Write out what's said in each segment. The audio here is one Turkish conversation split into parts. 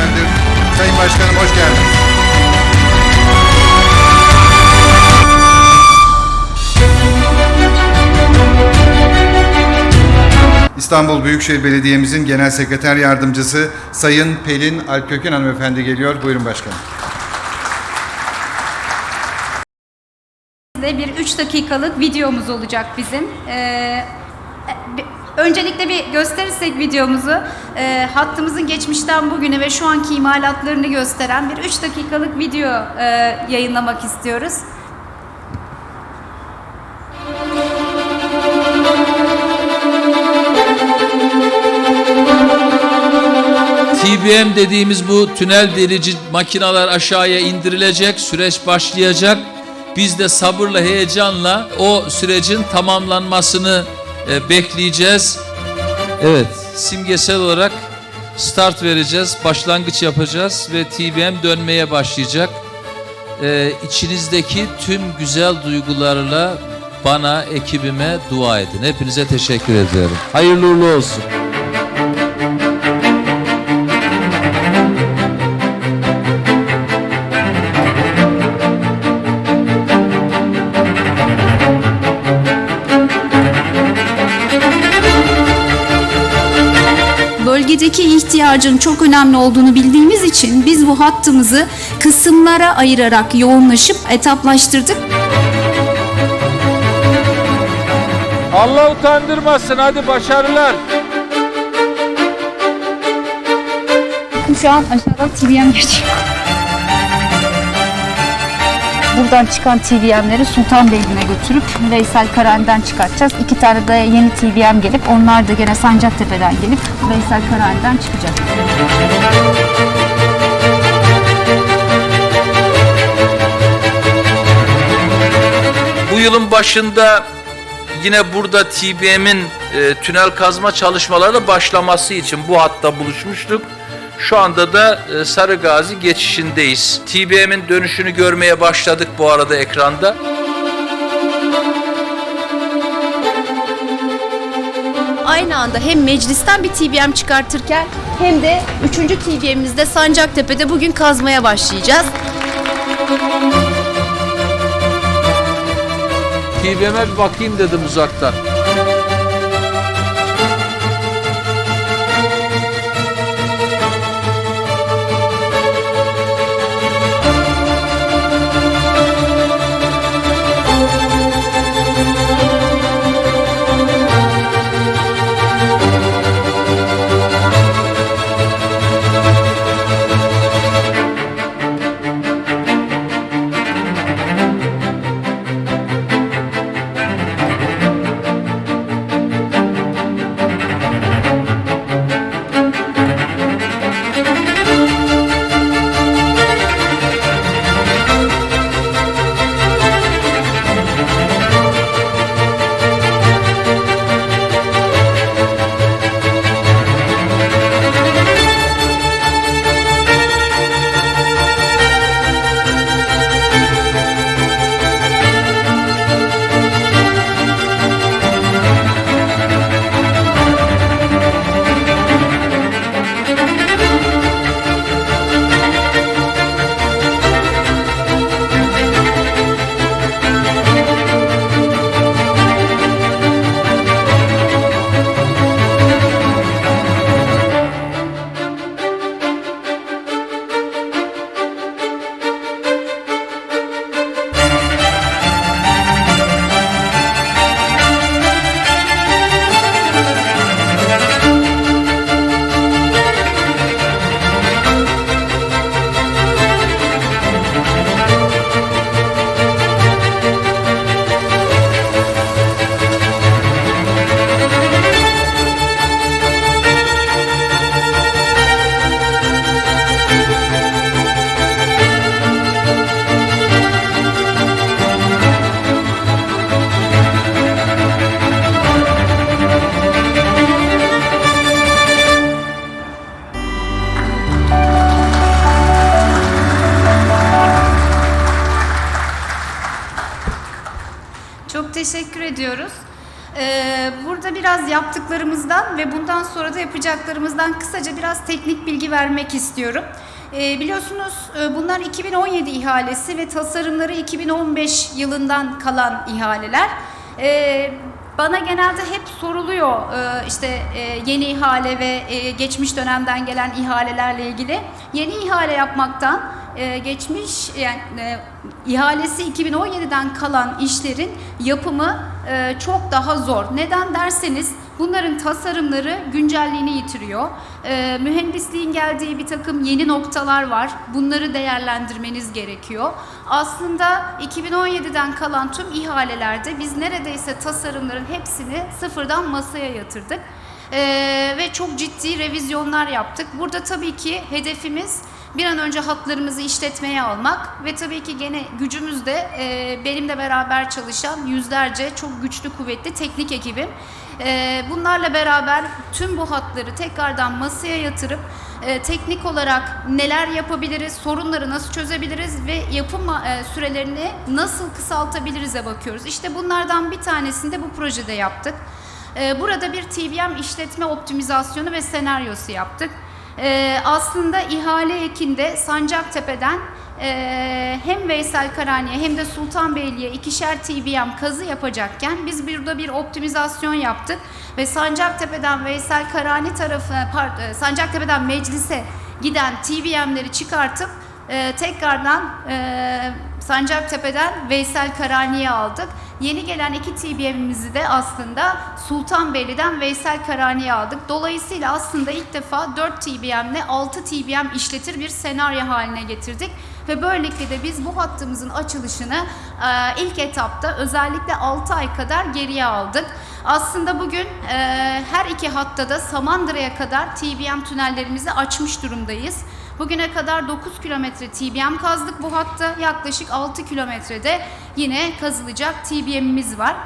efendim. Sayın Başkanım hoş geldiniz. İstanbul Büyükşehir Belediye'mizin Genel Sekreter Yardımcısı Sayın Pelin Alpkökün hanımefendi geliyor. Buyurun başkanım. Size bir 3 dakikalık videomuz olacak bizim. Ee, öncelikle bir gösterirsek videomuzu, e, hattımızın geçmişten bugüne ve şu anki imalatlarını gösteren bir 3 dakikalık video e, yayınlamak istiyoruz. TBM dediğimiz bu tünel delici makineler aşağıya indirilecek, süreç başlayacak. Biz de sabırla, heyecanla o sürecin tamamlanmasını e, bekleyeceğiz. Evet, simgesel olarak start vereceğiz, başlangıç yapacağız ve TBM dönmeye başlayacak. E, içinizdeki tüm güzel duygularla bana, ekibime dua edin. Hepinize teşekkür ediyorum. Hayırlı uğurlu olsun. İhtiyacın çok önemli olduğunu bildiğimiz için biz bu hattımızı kısımlara ayırarak yoğunlaşıp etaplaştırdık. Allah utandırmasın. Hadi başarılar. Şu an aşağıdan TVM geçiyor. Buradan çıkan TVM'leri Sultanbeyli'ne götürüp Veysel Karen'den çıkartacağız. İki tane de yeni TVM gelip onlar da gene Sancaktepe'den gelip Veysel Karen'den çıkacak. Bu yılın başında yine burada TBM'in e, tünel kazma çalışmaları başlaması için bu hatta buluşmuştuk. Şu anda da e, Sarıgazi geçişindeyiz. TBM'in dönüşünü görmeye başladık bu arada ekranda. aynı anda hem meclisten bir TBM çıkartırken hem de 3. TBM'imizde Sancaktepe'de bugün kazmaya başlayacağız. TBM'e bir bakayım dedim uzaktan. Teşekkür ediyoruz. Ee, burada biraz yaptıklarımızdan ve bundan sonra da yapacaklarımızdan kısaca biraz teknik bilgi vermek istiyorum. Ee, biliyorsunuz e, bunlar 2017 ihalesi ve tasarımları 2015 yılından kalan ihaleler. Ee, bana genelde hep soruluyor e, işte e, yeni ihale ve e, geçmiş dönemden gelen ihalelerle ilgili. Yeni ihale yapmaktan geçmiş yani ihalesi 2017'den kalan işlerin yapımı çok daha zor. Neden derseniz bunların tasarımları güncelliğini yitiriyor. E, mühendisliğin geldiği bir takım yeni noktalar var. Bunları değerlendirmeniz gerekiyor. Aslında 2017'den kalan tüm ihalelerde biz neredeyse tasarımların hepsini sıfırdan masaya yatırdık. Ee, ve çok ciddi revizyonlar yaptık. Burada tabii ki hedefimiz bir an önce hatlarımızı işletmeye almak ve tabii ki gene gücümüz de e, benimle beraber çalışan yüzlerce çok güçlü kuvvetli teknik ekibim. E, bunlarla beraber tüm bu hatları tekrardan masaya yatırıp e, teknik olarak neler yapabiliriz, sorunları nasıl çözebiliriz ve yapım e, sürelerini nasıl kısaltabiliriz'e bakıyoruz. İşte bunlardan bir tanesini de bu projede yaptık. Ee, Burada bir TBM işletme optimizasyonu ve senaryosu yaptık. Ee, Aslında ihale ekinde Sancaktepe'den e, hem Veysel Karani'ye hem de Sultanbeyli'ye ikişer TBM kazı yapacakken biz burada bir optimizasyon yaptık ve Sancaktepe'den Veysel Karani tarafı, pardon, Sancaktepe'den meclise giden TBM'leri çıkartıp e, tekrardan e, Sancaktepe'den Veysel Karani'ye aldık. Yeni gelen iki TBM'imizi de aslında Sultanbeyli'den Veysel Karani'ye aldık. Dolayısıyla aslında ilk defa 4 TBM'le 6 TBM işletir bir senaryo haline getirdik. Ve böylelikle de biz bu hattımızın açılışını e, ilk etapta özellikle 6 ay kadar geriye aldık. Aslında bugün e, her iki hatta da Samandıra'ya kadar TBM tünellerimizi açmış durumdayız. Bugüne kadar 9 kilometre TBM kazdık bu hatta. Yaklaşık 6 kilometrede yine kazılacak TBM'imiz var.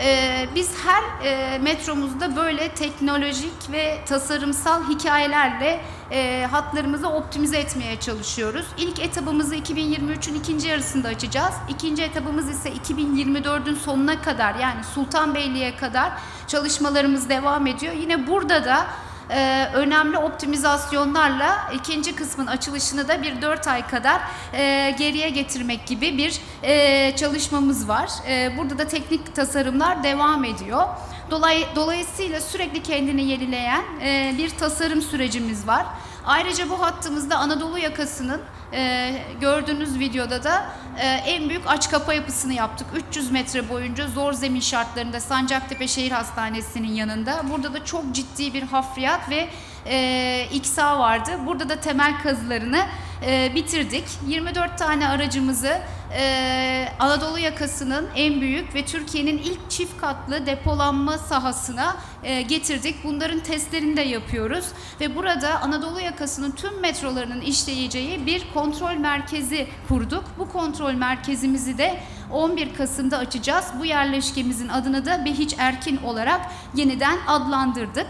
Ee, biz her e, metromuzda böyle teknolojik ve tasarımsal hikayelerle e, hatlarımızı optimize etmeye çalışıyoruz. İlk etabımızı 2023'ün ikinci yarısında açacağız. İkinci etabımız ise 2024'ün sonuna kadar yani Sultanbeyli'ye kadar çalışmalarımız devam ediyor. Yine burada da e, önemli optimizasyonlarla ikinci kısmın açılışını da bir 4 ay kadar e, geriye getirmek gibi bir e, çalışmamız var. E, burada da teknik tasarımlar devam ediyor. Dolay, dolayısıyla sürekli kendini yenileyen e, bir tasarım sürecimiz var. Ayrıca bu hattımızda Anadolu yakasının e, gördüğünüz videoda da e, en büyük aç kapa yapısını yaptık. 300 metre boyunca zor zemin şartlarında Sancaktepe Şehir Hastanesi'nin yanında. Burada da çok ciddi bir hafriyat ve e, iksa vardı. Burada da temel kazılarını e, bitirdik. 24 tane aracımızı e, Anadolu yakasının en büyük ve Türkiye'nin ilk çift katlı depolanma sahasına e, getirdik. Bunların testlerini de yapıyoruz ve burada Anadolu yakasının tüm metrolarının işleyeceği bir kontrol merkezi kurduk. Bu kontrol merkezimizi de 11 Kasım'da açacağız. Bu yerleşkemizin adını da Behiç Erkin olarak yeniden adlandırdık.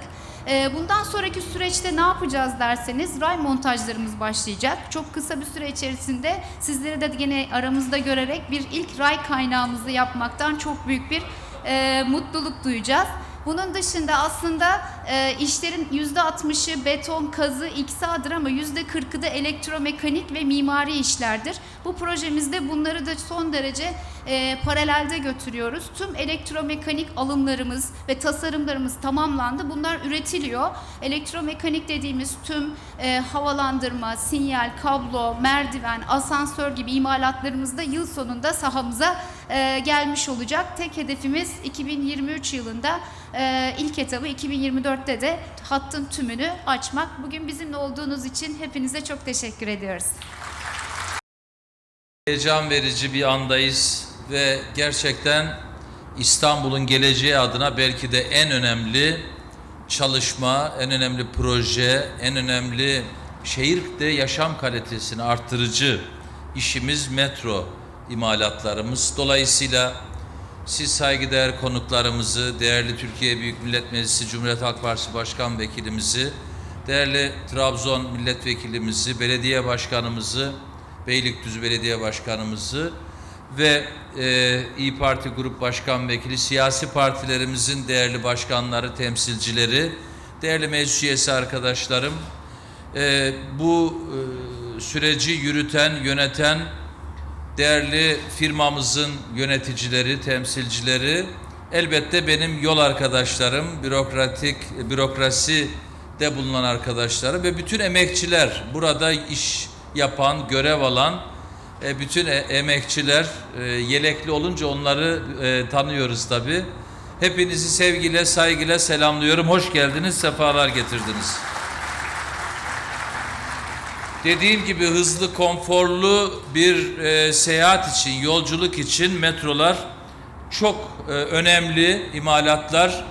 Ee, Bundan sonraki süreçte ne yapacağız derseniz ray montajlarımız başlayacak. Çok kısa bir süre içerisinde sizleri de yine aramızda görerek bir ilk ray kaynağımızı yapmaktan çok büyük bir e, mutluluk duyacağız. Bunun dışında aslında e, işlerin %60'ı beton, kazı, iksadır ama %40'ı da elektromekanik ve mimari işlerdir. Bu projemizde bunları da son derece e, paralelde götürüyoruz. Tüm elektromekanik alımlarımız ve tasarımlarımız tamamlandı. Bunlar üretiliyor. Elektromekanik dediğimiz tüm e, havalandırma, sinyal, kablo, merdiven, asansör gibi imalatlarımız da yıl sonunda sahamıza e, gelmiş olacak. Tek hedefimiz 2023 yılında e, ilk etabı 2024'te de hattın tümünü açmak. Bugün bizimle olduğunuz için hepinize çok teşekkür ediyoruz. Heyecan verici bir andayız ve gerçekten İstanbul'un geleceği adına belki de en önemli çalışma, en önemli proje, en önemli şehirde yaşam kalitesini arttırıcı işimiz metro imalatlarımız. Dolayısıyla siz saygıdeğer konuklarımızı, değerli Türkiye Büyük Millet Meclisi Cumhuriyet Halk Partisi Başkan Vekilimizi, değerli Trabzon Milletvekilimizi, belediye başkanımızı, Beylikdüzü Belediye Başkanımızı ve e, İyi Parti Grup Başkan Vekili, siyasi partilerimizin değerli başkanları, temsilcileri, değerli meclis üyesi arkadaşlarım, e, bu e, süreci yürüten, yöneten değerli firmamızın yöneticileri, temsilcileri, elbette benim yol arkadaşlarım, bürokratik, bürokrasi de bulunan arkadaşlarım ve bütün emekçiler, burada iş yapan, görev alan e, bütün e- emekçiler e, yelekli olunca onları e, tanıyoruz tabi. Hepinizi sevgiyle, saygıyla selamlıyorum. Hoş geldiniz, sefalar getirdiniz. Dediğim gibi hızlı, konforlu bir e, seyahat için, yolculuk için metrolar çok e, önemli imalatlar.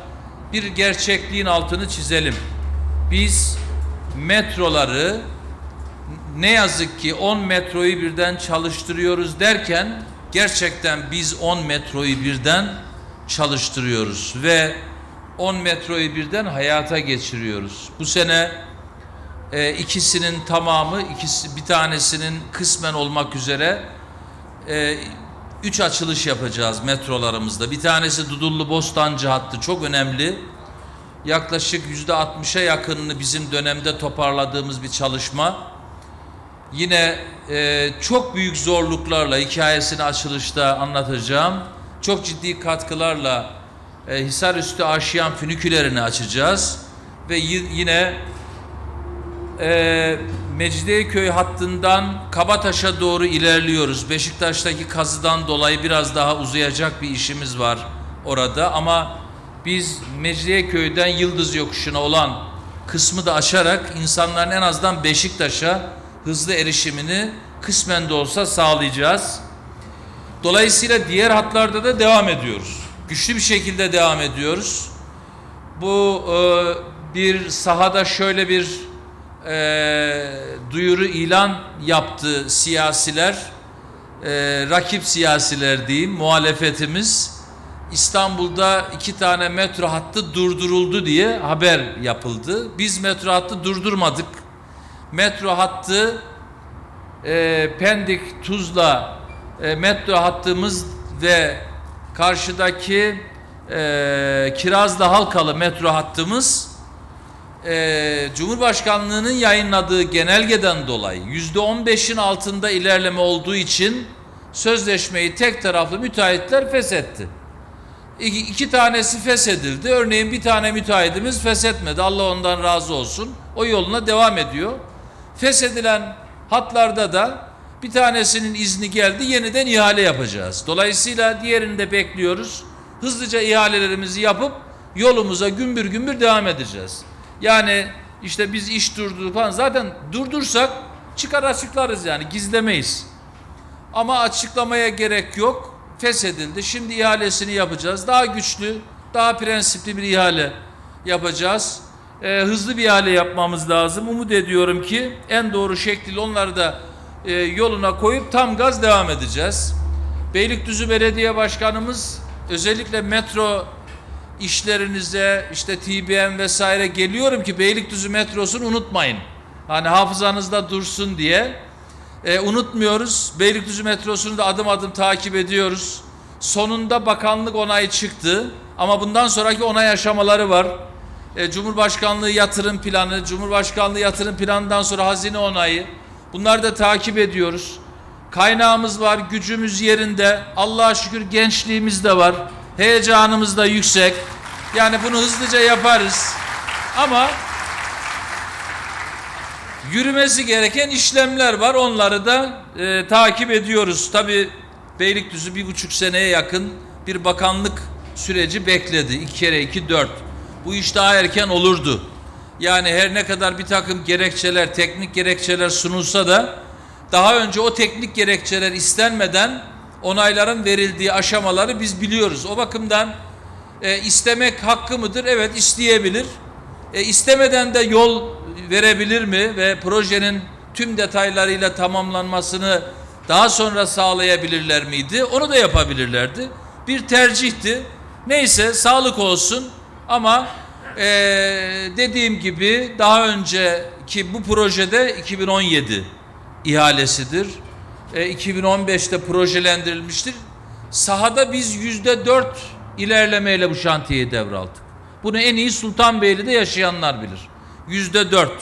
Bir gerçekliğin altını çizelim. Biz metroları ne yazık ki 10 metroyu birden çalıştırıyoruz derken gerçekten biz 10 metroyu birden çalıştırıyoruz ve 10 metroyu birden hayata geçiriyoruz. Bu sene e, ikisinin tamamı, ikisi bir tanesinin kısmen olmak üzere e, üç açılış yapacağız metrolarımızda. Bir tanesi Dudullu Bostancı hattı çok önemli. Yaklaşık yüzde 60'a yakınını bizim dönemde toparladığımız bir çalışma. Yine e, çok büyük zorluklarla hikayesini açılışta anlatacağım. Çok ciddi katkılarla e, Hisarüstü Aşiyan fünikülerini açacağız. Ve yine e, Mecidiyeköy hattından Kabataş'a doğru ilerliyoruz. Beşiktaş'taki kazıdan dolayı biraz daha uzayacak bir işimiz var orada ama biz Mecidiyeköy'den Yıldız Yokuşu'na olan kısmı da açarak insanların en azından Beşiktaş'a hızlı erişimini kısmen de olsa sağlayacağız. Dolayısıyla diğer hatlarda da devam ediyoruz. Güçlü bir şekilde devam ediyoruz. Bu e, bir sahada şöyle bir e, duyuru ilan yaptı siyasiler, e, rakip siyasiler diyeyim, muhalefetimiz. İstanbul'da iki tane metro hattı durduruldu diye haber yapıldı. Biz metro hattı durdurmadık. Metro hattı e, Pendik Tuzla e, metro hattımız ve karşıdaki e, Kirazlı Halkalı metro hattımız e, Cumhurbaşkanlığının yayınladığı genelgeden dolayı yüzde on beşin altında ilerleme olduğu için sözleşmeyi tek taraflı müteahhitler feshetti. İki, iki tanesi feshedildi. Örneğin bir tane müteahhitimiz feshetmedi. Allah ondan razı olsun. O yoluna devam ediyor. Feshedilen hatlarda da bir tanesinin izni geldi. Yeniden ihale yapacağız. Dolayısıyla diğerini de bekliyoruz. Hızlıca ihalelerimizi yapıp yolumuza gümbür gümbür devam edeceğiz. Yani işte biz iş durdurduk falan. Zaten durdursak çıkar açıklarız yani gizlemeyiz. Ama açıklamaya gerek yok. Feshedildi. Şimdi ihalesini yapacağız. Daha güçlü, daha prensipli bir ihale yapacağız. Ee, hızlı bir ihale yapmamız lazım. Umut ediyorum ki en doğru şekliyle onları da e, yoluna koyup tam gaz devam edeceğiz. Beylikdüzü Belediye Başkanımız özellikle metro işlerinize işte TBM vesaire geliyorum ki Beylikdüzü metrosunu unutmayın. Hani hafızanızda dursun diye. E, unutmuyoruz. Beylikdüzü metrosunu da adım adım takip ediyoruz. Sonunda bakanlık onayı çıktı. Ama bundan sonraki onay aşamaları var. E, Cumhurbaşkanlığı yatırım planı, Cumhurbaşkanlığı yatırım planından sonra hazine onayı. Bunları da takip ediyoruz. Kaynağımız var, gücümüz yerinde. Allah'a şükür gençliğimiz de var. Heyecanımız da yüksek. Yani bunu hızlıca yaparız. Ama yürümesi gereken işlemler var. Onları da e, takip ediyoruz. Tabi Beylikdüzü bir buçuk seneye yakın bir bakanlık süreci bekledi. İki kere iki dört. Bu iş daha erken olurdu. Yani her ne kadar bir takım gerekçeler, teknik gerekçeler sunulsa da daha önce o teknik gerekçeler istenmeden onayların verildiği aşamaları biz biliyoruz. O bakımdan e, istemek hakkı mıdır? Evet isteyebilir. E, istemeden de yol verebilir mi ve projenin tüm detaylarıyla tamamlanmasını daha sonra sağlayabilirler miydi? Onu da yapabilirlerdi. Bir tercihti. Neyse sağlık olsun ama e, dediğim gibi daha önceki bu projede 2017 ihalesidir. e, 2015'te projelendirilmiştir. Sahada biz yüzde dört ilerlemeyle bu şantiyeyi devraldık. Bunu en iyi Sultanbeyli'de yaşayanlar bilir. Yüzde dört.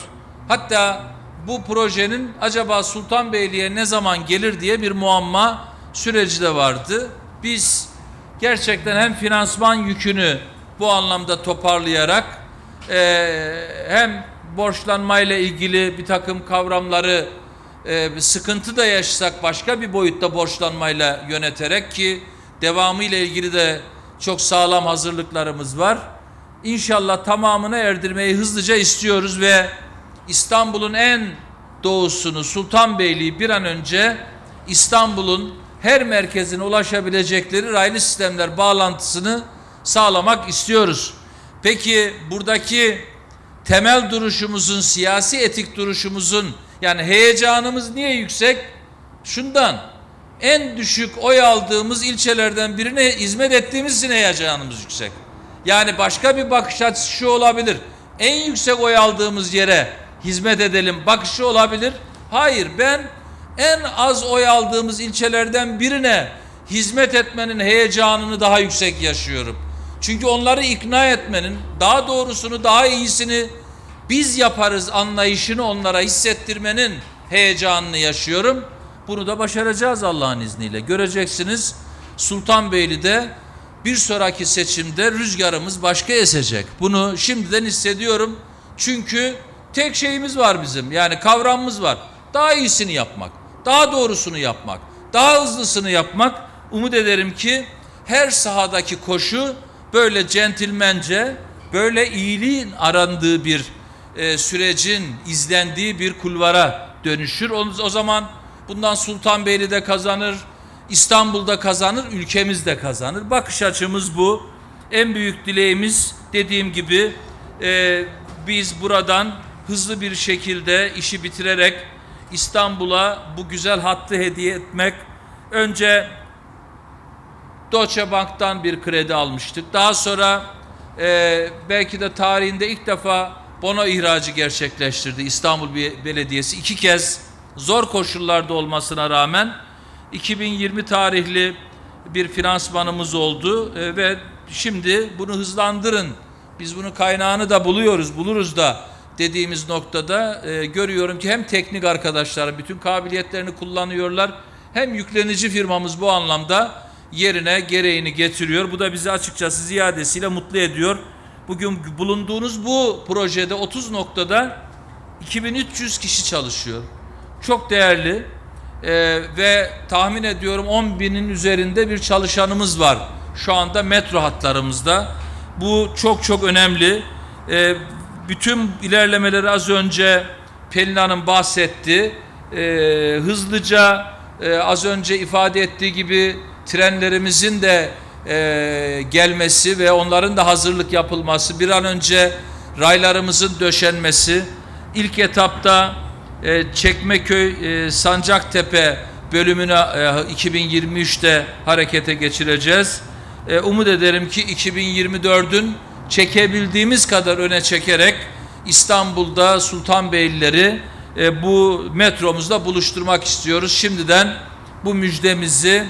Hatta bu projenin acaba Sultanbeyli'ye ne zaman gelir diye bir muamma süreci de vardı. Biz gerçekten hem finansman yükünü bu anlamda toparlayarak eee, hem borçlanmayla ilgili bir takım kavramları bir sıkıntı da yaşasak başka bir boyutta borçlanmayla yöneterek ki devamı ile ilgili de çok sağlam hazırlıklarımız var. İnşallah tamamını erdirmeyi hızlıca istiyoruz ve İstanbul'un en doğusunu Sultanbeyli'yi bir an önce İstanbul'un her merkezine ulaşabilecekleri raylı sistemler bağlantısını sağlamak istiyoruz. Peki buradaki temel duruşumuzun, siyasi etik duruşumuzun yani heyecanımız niye yüksek? Şundan en düşük oy aldığımız ilçelerden birine hizmet ettiğimiz için heyecanımız yüksek. Yani başka bir bakış açısı şu olabilir. En yüksek oy aldığımız yere hizmet edelim bakışı olabilir. Hayır ben en az oy aldığımız ilçelerden birine hizmet etmenin heyecanını daha yüksek yaşıyorum. Çünkü onları ikna etmenin, daha doğrusunu, daha iyisini biz yaparız anlayışını onlara hissettirmenin heyecanını yaşıyorum. Bunu da başaracağız Allah'ın izniyle. Göreceksiniz Sultanbeyli'de bir sonraki seçimde rüzgarımız başka esecek. Bunu şimdiden hissediyorum. Çünkü tek şeyimiz var bizim. Yani kavramımız var. Daha iyisini yapmak, daha doğrusunu yapmak, daha hızlısını yapmak. Umut ederim ki her sahadaki koşu böyle centilmence, böyle iyiliğin arandığı bir e, sürecin izlendiği bir kulvara dönüşür. O, o zaman bundan Sultanbeyli'de kazanır, İstanbul'da kazanır, ülkemiz de kazanır. Bakış açımız bu. En büyük dileğimiz dediğim gibi e, biz buradan hızlı bir şekilde işi bitirerek İstanbul'a bu güzel hattı hediye etmek. Önce Deutsche Bank'tan bir kredi almıştık. Daha sonra e, belki de tarihinde ilk defa bono ihracı gerçekleştirdi İstanbul Be- Belediyesi. iki kez zor koşullarda olmasına rağmen 2020 tarihli bir finansmanımız oldu E, ve şimdi bunu hızlandırın. Biz bunun kaynağını da buluyoruz, buluruz da dediğimiz noktada e, görüyorum ki hem teknik arkadaşlar bütün kabiliyetlerini kullanıyorlar hem yüklenici firmamız bu anlamda yerine gereğini getiriyor. Bu da bizi açıkçası ziyadesiyle mutlu ediyor. Bugün bulunduğunuz bu projede 30 noktada 2300 kişi çalışıyor. Çok değerli Ee, ve tahmin ediyorum 10 binin üzerinde bir çalışanımız var şu anda metro hatlarımızda. Bu çok çok önemli. Ee, bütün ilerlemeleri az önce Pelin Hanım bahsetti. Ee, hızlıca e, az önce ifade ettiği gibi trenlerimizin de e, gelmesi ve onların da hazırlık yapılması, bir an önce raylarımızın döşenmesi, ilk etapta e, Çekmeköy e, Sancaktepe bölümünü e, 2023'te harekete geçireceğiz. E, umut ederim ki 2024'ün çekebildiğimiz kadar öne çekerek İstanbul'da Sultanbeylileri e, bu metromuzla buluşturmak istiyoruz. Şimdiden bu müjdemizi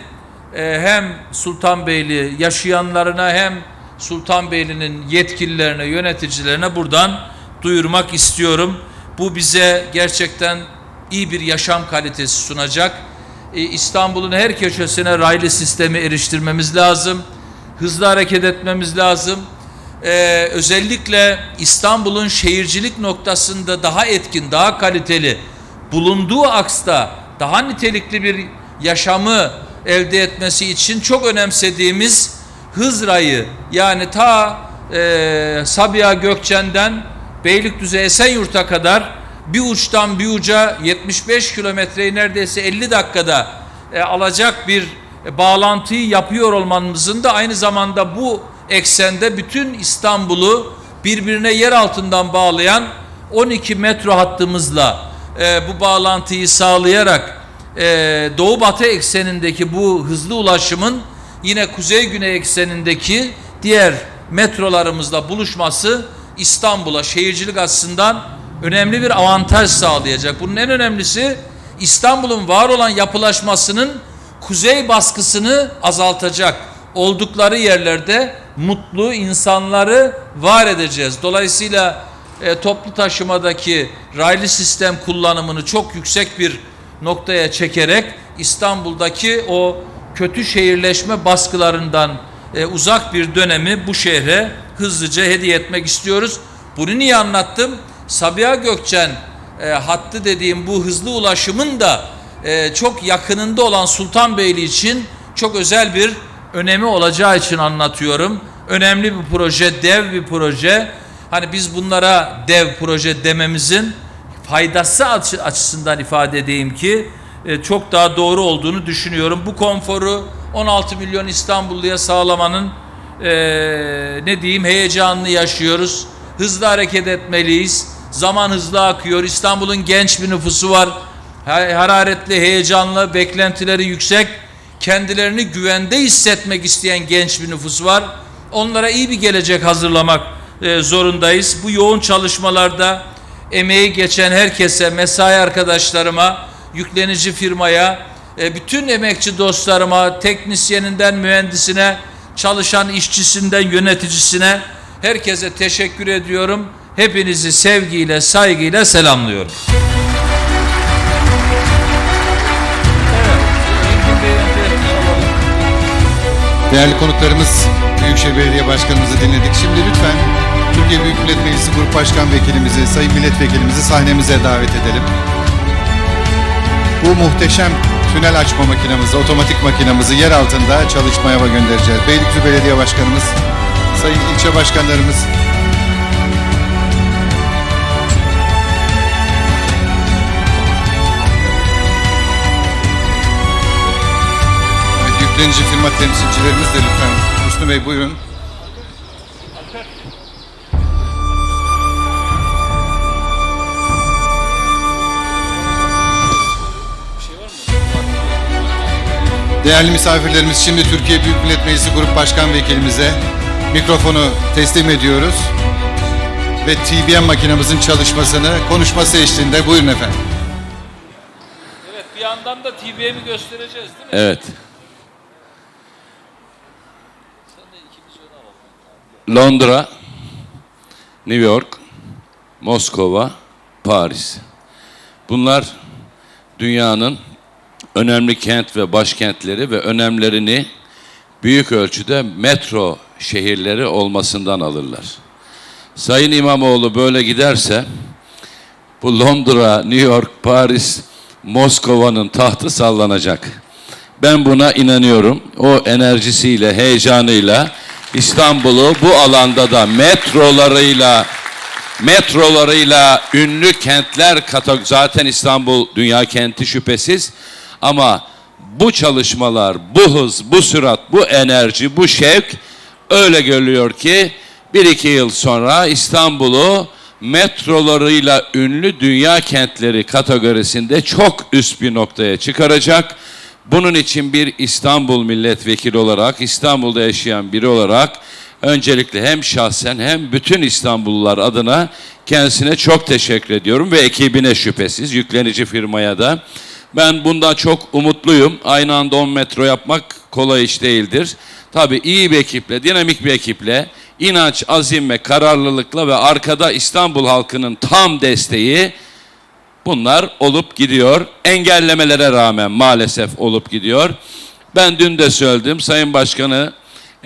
e, hem Sultanbeyli yaşayanlarına hem Sultanbeyli'nin yetkililerine, yöneticilerine buradan duyurmak istiyorum. Bu bize gerçekten iyi bir yaşam kalitesi sunacak. E, İstanbul'un her köşesine raylı sistemi eriştirmemiz lazım. Hızlı hareket etmemiz lazım. Ee, özellikle İstanbul'un şehircilik noktasında daha etkin, daha kaliteli, bulunduğu aksta daha nitelikli bir yaşamı elde etmesi için çok önemsediğimiz hız rayı. Yani ta e, Sabiha Gökçen'den Beylikdüzü Esenyurt'a kadar bir uçtan bir uca 75 kilometreyi neredeyse 50 dakikada e, alacak bir e, bağlantıyı yapıyor olmamızın da aynı zamanda bu eksende bütün İstanbul'u birbirine yer altından bağlayan 12 metro hattımızla e, bu bağlantıyı sağlayarak e, doğu batı eksenindeki bu hızlı ulaşımın yine kuzey güney eksenindeki diğer metrolarımızla buluşması İstanbul'a şehircilik açısından önemli bir avantaj sağlayacak. Bunun en önemlisi İstanbul'un var olan yapılaşmasının kuzey baskısını azaltacak. Oldukları yerlerde mutlu insanları var edeceğiz. Dolayısıyla e, toplu taşımadaki raylı sistem kullanımını çok yüksek bir noktaya çekerek İstanbul'daki o kötü şehirleşme baskılarından e, uzak bir dönemi bu şehre hızlıca hediye etmek istiyoruz. Bunu niye anlattım? Sabiha Gökçen e, hattı dediğim bu hızlı ulaşımın da e, çok yakınında olan Sultanbeyli için çok özel bir önemi olacağı için anlatıyorum. Önemli bir proje, dev bir proje. Hani biz bunlara dev proje dememizin faydası açı- açısından ifade edeyim ki e, çok daha doğru olduğunu düşünüyorum. Bu konforu 16 milyon İstanbulluya sağlamanın e, ne diyeyim heyecanını yaşıyoruz. Hızlı hareket etmeliyiz. Zaman hızlı akıyor. İstanbul'un genç bir nüfusu var. Ha- Hararetli, heyecanlı, beklentileri yüksek. Kendilerini güvende hissetmek isteyen genç bir nüfus var. Onlara iyi bir gelecek hazırlamak e, zorundayız. Bu yoğun çalışmalarda emeği geçen herkese, mesai arkadaşlarıma, yüklenici firmaya, e, bütün emekçi dostlarıma, teknisyeninden mühendisine, çalışan işçisinden yöneticisine herkese teşekkür ediyorum. Hepinizi sevgiyle, saygıyla selamlıyorum. Değerli konuklarımız, Büyükşehir Belediye Başkanımızı dinledik. Şimdi lütfen Türkiye Büyük Millet Meclisi Grup Başkan Vekilimizi, Sayın Milletvekilimizi sahnemize davet edelim. Bu muhteşem tünel açma makinamızı, otomatik makinamızı yer altında çalışmaya göndereceğiz. Beylikdüzü Belediye Başkanımız, Sayın ilçe başkanlarımız, yüklenici firma temsilcilerimiz de lütfen. Hüsnü Bey buyurun. Değerli misafirlerimiz şimdi Türkiye Büyük Millet Meclisi Grup Başkan Vekilimize mikrofonu teslim ediyoruz. Ve TBM makinamızın çalışmasını konuşması eşliğinde buyurun efendim. Evet, bir yandan da TBM'i göstereceğiz değil mi? Evet. Londra, New York, Moskova, Paris. Bunlar dünyanın önemli kent ve başkentleri ve önemlerini büyük ölçüde metro şehirleri olmasından alırlar. Sayın İmamoğlu böyle giderse bu Londra, New York, Paris, Moskova'nın tahtı sallanacak. Ben buna inanıyorum. O enerjisiyle, heyecanıyla İstanbul'u bu alanda da metrolarıyla metrolarıyla ünlü kentler katalog zaten İstanbul dünya kenti şüphesiz ama bu çalışmalar, bu hız, bu sürat, bu enerji, bu şevk öyle görülüyor ki bir iki yıl sonra İstanbul'u metrolarıyla ünlü dünya kentleri kategorisinde çok üst bir noktaya çıkaracak. Bunun için bir İstanbul milletvekili olarak, İstanbul'da yaşayan biri olarak öncelikle hem şahsen hem bütün İstanbullular adına kendisine çok teşekkür ediyorum ve ekibine şüphesiz, yüklenici firmaya da. Ben bundan çok umutluyum. Aynı anda 10 metro yapmak kolay iş değildir. Tabii iyi bir ekiple, dinamik bir ekiple, inanç, azim ve kararlılıkla ve arkada İstanbul halkının tam desteği bunlar olup gidiyor. Engellemelere rağmen maalesef olup gidiyor. Ben dün de söyledim Sayın Başkanı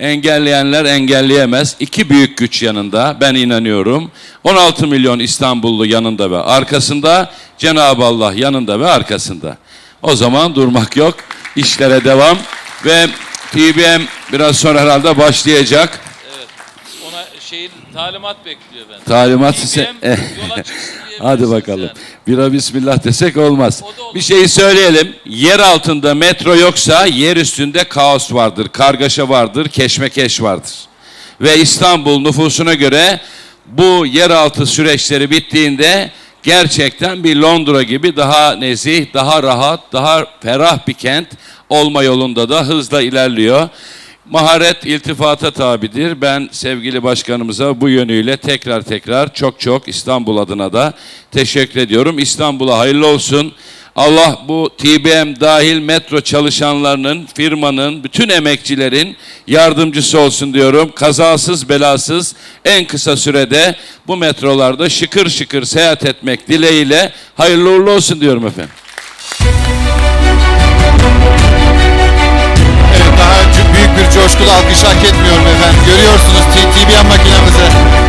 engelleyenler engelleyemez. İki büyük güç yanında ben inanıyorum. 16 milyon İstanbullu yanında ve arkasında. Cenab-ı Allah yanında ve arkasında. O zaman durmak yok. İşlere devam ve TBM biraz sonra herhalde başlayacak. Evet. Ona şeyin talimat bekliyor ben. Talimat. TBM yola çıksın Hadi bakalım. yani. Bira bismillah desek olmaz. Bir şeyi söyleyelim. Yer altında metro yoksa yer üstünde kaos vardır, kargaşa vardır, keşmekeş vardır. Ve İstanbul nüfusuna göre bu yeraltı süreçleri bittiğinde gerçekten bir Londra gibi daha nezih, daha rahat, daha ferah bir kent olma yolunda da hızla ilerliyor. Maharet iltifata tabidir. Ben sevgili başkanımıza bu yönüyle tekrar tekrar çok çok İstanbul adına da teşekkür ediyorum. İstanbul'a hayırlı olsun. Allah bu TBM dahil metro çalışanlarının, firmanın, bütün emekçilerin yardımcısı olsun diyorum. Kazasız belasız en kısa sürede bu metrolarda şıkır şıkır seyahat etmek dileğiyle hayırlı uğurlu olsun diyorum efendim. Coşkulu alkış hak etmiyorum efendim. Görüyorsunuz T- TBM makinamızı.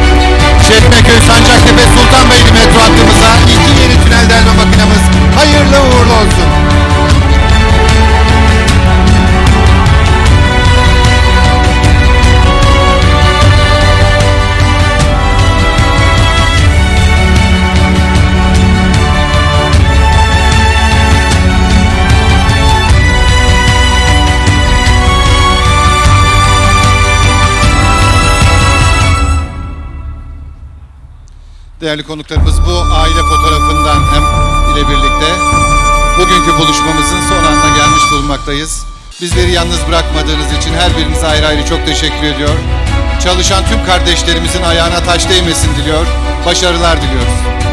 Değerli konuklarımız bu aile fotoğrafından hem ile birlikte bugünkü buluşmamızın son anına gelmiş bulunmaktayız. Bizleri yalnız bırakmadığınız için her birinize ayrı ayrı çok teşekkür ediyor. Çalışan tüm kardeşlerimizin ayağına taş değmesin diliyor. Başarılar diliyoruz.